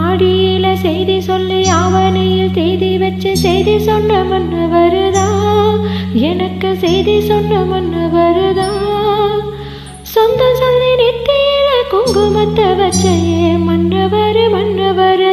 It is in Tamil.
ஆடியில செய்தி சொல்லி ஆவணியில் செய்தி வச்சு செய்தி சொன்ன மன்ன வருதா எனக்கு செய்தி சொன்ன மன்ன வருதா சொந்த சொல்லி நெத்தியில குங்குமத்தை வச்சையே மன்னவர் மன்னவர்